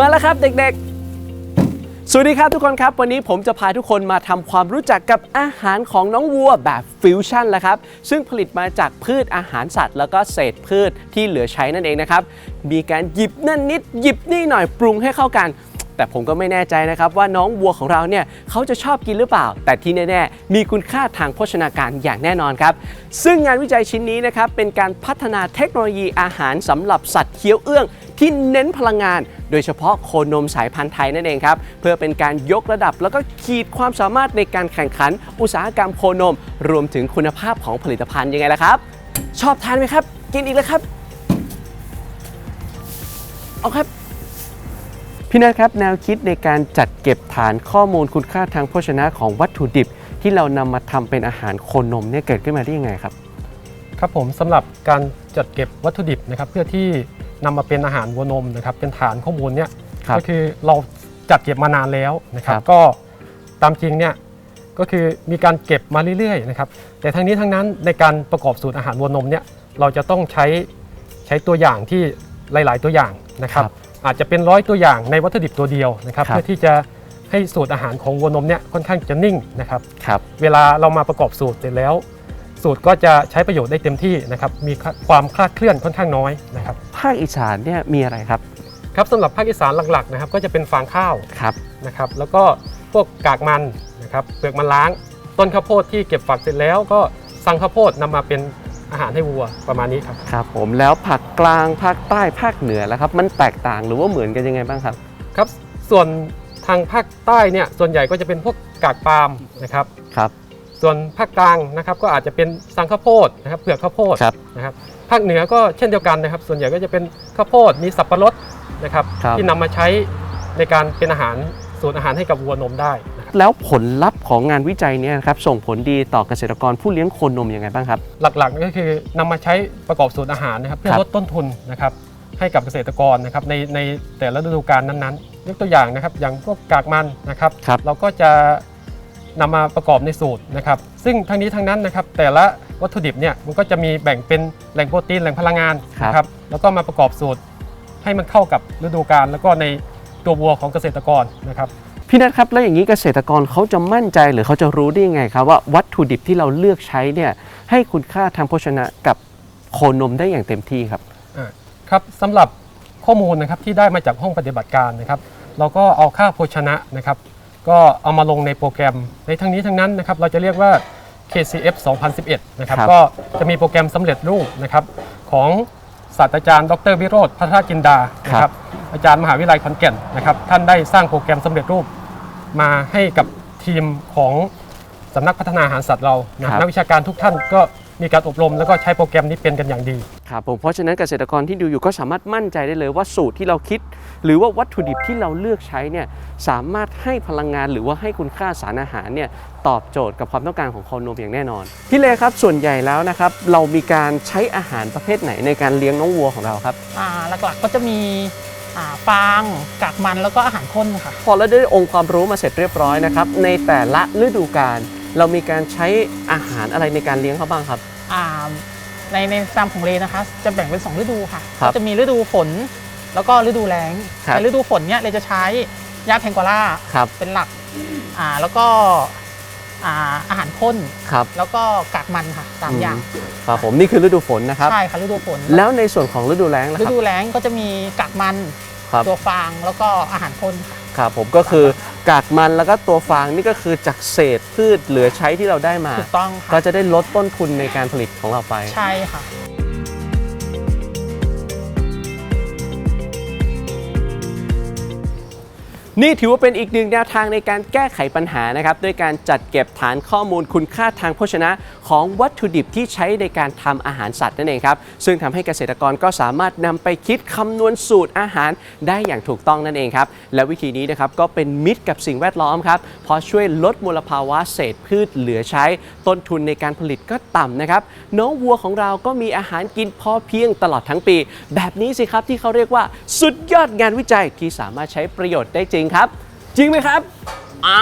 มาแล้วครับเด็กๆ สวัสดีครับทุกคนครับ วันนี้ผมจะพาทุกคนมาทำความรู้จักกับอาหารของน้องวัวแบบฟิวชั่นแล้วครับ ซึ่งผลิตมาจากพืชอาหารสัตว์ แล้วก็เศษพืชที่เหลือใช้นั่นเองนะครับ มีการหยิบนั่นนิดหยิบนี่หน่อยปรุงให้เข้ากัน แต่ผมก็ไม่แน่ใจนะครับว่าน้องวัวของเราเนี่ยเขาจะชอบกินหรือเปล่า แต่ที่แน่ๆ มีคุณค่าทางโภชนาการอย่างแน่นอนครับ ซึ่งงานวิจัยชิ้นนี้นะครับเป็นการพัฒนาเทคโนโลยีอาหารสำหรับสัตว์เคี้ยวเอื้องที่เน้นพลังงาน โดยเฉพาะโคนมสายพันธุ์ไทยนั่นเองครับ เพื่อเป็นการยกระดับแล้วก็ขีดความสามารถในการแข่งขัน อุตสาหกรรมโคนม รวมถึงคุณภาพของผลิตภัณฑ์ยังไงล่ะครับ ชอบทานไหมครับ กินอีกแล้วครับ เอาครับ พี่นัทครับแนวคิดในการจัดเก็บฐานข้อมูลคุณค่าทางโภชนะของวัตถุดิบ ที่เรานำมาทำเป็นอาหารโคนมเนี่ยเกิดขึ้นมาได้ยังไงครับ ครับผมสำหรับการจัดเก็บวัตถุดิบนะครับเพื่อที่นำมาเป็นอาหารวัวนมนะครับเป็นฐานข้อมูลเนี่ยครับก็คือเราจัดเก็บมานานแล้วนะครับครับ ก็ตามจริงเนี่ยก็คือมีการเก็บมาเรื่อยๆนะครับแต่ทั้งนี้ทั้งนั้นในการประกอบสูตรอาหารวัวนมเนี่ยเราจะต้องใช้ใช้ตัวอย่างที่หลาย ๆ ตัวอย่างนะครับ อาจจะเป็นร้อยตัวอย่างในวัตถุดิบตัวเดียวนะครับครับ เพื่อที่จะให้สูตรอาหารของวัวนมเนี่ยค่อนข้างจะนิ่งนะครับครับ เวลาเรามาประกอบสูตรเสร็จแล้ว สูตรก็จะใช้ประโยชน์ได้เต็มที่นะครับมีความคลาดเคลื่อนค่อนข้างน้อยนะครับภาคอีสานเนี่ยมีอะไรครับครับสำหรับภาคอีสานหลักๆนะครับก็จะเป็นฟางข้าว ครับ นะครับแล้วก็พวกกากมันนะครับเปลือกมันล้าง ต้นข้าวโพดที่เก็บฝักเสร็จแล้วก็สั่งข้าวโพดนำมาเป็น อาหารให้วัวประมาณนี้ครับ ครับผมแล้วภาคกลางภาคใต้ภาคเหนือแล้วครับ มันแตกต่างหรือว่าเหมือนกันยังไงบ้างครับ ครับ ส่วนทางภาคใต้เนี่ยส่วนใหญ่ก็จะเป็นพวกกากปาล์มนะครับครับ ส่วนภาคกลางนะครับก็อาจจะเป็นสังข้าวโพดนะครับเปลือกข้าวโพดครับนะครับภาคเหนือก็เช่นเดียวกันนะครับ ส่วนใหญ่ก็จะเป็นข้าวโพดมีสับปะรดนะครับ ครับ ที่นำมาใช้ในการเป็นอาหารสูตรอาหารให้กับวัวนมได้นะครับ แล้วผลลัพธ์ของงานวิจัยเนี่ยนะครับส่งผลดีต่อเกษตรกรผู้เลี้ยงโคนนมยังไงบ้างครับ หลักๆก็คือนำมาใช้ประกอบสูตรอาหารนะครับเพื่อครับลดต้นทุนนะครับให้กับเกษตรกรนะครับในในแต่ละฤดูกาลนั้นๆ ยกตัวอย่างนะครับอย่างพวกกากมันนะครับครับเราก็จะนำมาประกอบในสูตรนะครับ ซึ่งทั้งนี้ทั้งนั้นนะครับแต่ละวัตถุดิบเนี่ยมันก็จะมีแบ่งเป็นแหล่งโปรตีนแหล่งพลังงานนะครับแล้วก็มาประกอบสูตรให้มันเข้ากับฤดูกาลแล้วก็ในตัววัวของเกษตรกรนะครับ พี่นัทครับแล้วอย่างนี้เกษตรกรเขาจะมั่นใจหรือเขาจะรู้ได้ยังไงครับว่าวัตถุดิบที่เราเลือกใช้เนี่ยให้คุณค่าทางโภชนะกับโคนมได้อย่างเต็มที่ครับอ่าครับสำหรับข้อมูลนะครับที่ได้มาจากห้องปฏิบัติการนะครับ เราก็เอาค่าโภชนะนะครับ ก็เอามาลงในโปรแกรมในทั้งนี้ทั้งนั้นนะครับ เราจะเรียกว่า KCF 2011 นะครับ ครับ ก็จะมีโปรแกรมสำเร็จรูปนะครับ ของศาสตราจารย์ ดรวิโรธพัฒนาจินดานะครับ อาจารย์มหาวิทยาลัยขอนแก่นนะครับ ท่านได้สร้างโปรแกรมสำเร็จรูป มาให้กับทีมของสำนักพัฒนาอาหารสัตว์เรานะครับนักวิชาการทุกท่านก็มีการอบรมแล้วก็ใช้โปรแกรมนี้เป็นกันอย่างดี ครับผมเพราะฉะนั้นเกษตรกรที่ดูอยู่ก็สามารถมั่นใจได้เลยว่าสูตรที่เราคิด หรือว่าวัตถุดิบที่เราเลือกใช้เนี่ยสามารถให้พลังงานหรือว่าให้คุณค่าสารอาหารเนี่ยตอบโจทย์กับความต้องการของโคนมอย่างแน่นอน พี่เลครับส่วนใหญ่แล้วนะครับเรามีการใช้อาหารประเภทไหนในการเลี้ยงน้องวัวของเราครับ อ่าหลักๆก็จะมีอ่า ฟางกากมันแล้วก็อาหารข้นค่ะ พอเราได้องค์ความรู้มาเสร็จเรียบร้อยนะครับ ในแต่ละฤดูกาลเรามีการใช้อาหารอะไรในการเลี้ยงเขาบ้างครับ อ่าในในฟาร์มของเลนะคะจะแบ่งเป็น 2 ฤดูค่ะครับก็จะมีฤดูฝนแล้วก็ฤดูแล้งครับในฤดูฝนเนี่ยเลจะใช้หญ้าแพงโกล่าครับเป็นหลักอ่าแล้วก็ อ่าอาหารข้น ครับแล้วก็กากมันค่ะสามอย่างครับผมนี่คือฤดูฝนนะครับ ใช่ค่ะฤดูฝน แล้วในส่วนของฤดูแล้งนะคฤรับ ดูแล้งก็จะมีกากมันครับ ตัวฟางแล้วก็อาหารข้นค่ะ ครับผมก็คือกากมันแล้วก็ตัวฟางนี่ก็คือจากเศษพืชเหลือใช้ที่เราได้มา ถูกต้องก็ค่ะจะได้ลดต้นทุนในการผลิตของเราไป ใช่ค่ะ นี่ถือว่าเป็นอีกหนึ่งแนวทางในการแก้ไขปัญหานะครับด้วยการจัดเก็บฐานข้อมูลคุณค่าทางโภชนะ ของวัตถุดิบที่ใช้ในการทำอาหารสัตว์นั่นเองครับซึ่งทำให้เกษตรกรก็สามารถนำไปคิดคำนวณสูตรอาหารได้อย่างถูกต้องนั่นเองครับและวิธีนี้นะครับก็เป็นมิตรกับสิ่งแวดล้อมครับเพราะช่วยลดมลภาวะเศษพืชเหลือใช้ ต้นทุนในการผลิตก็ต่ำนะครับน้องวัวของเราก็มีอาหารกินพอเพียงตลอดทั้งปี แบบนี้สิครับที่เขาเรียกว่าสุดยอดงานวิจัยที่สามารถใช้ประโยชน์ได้จริงครับ จริงไหมครับ อ่า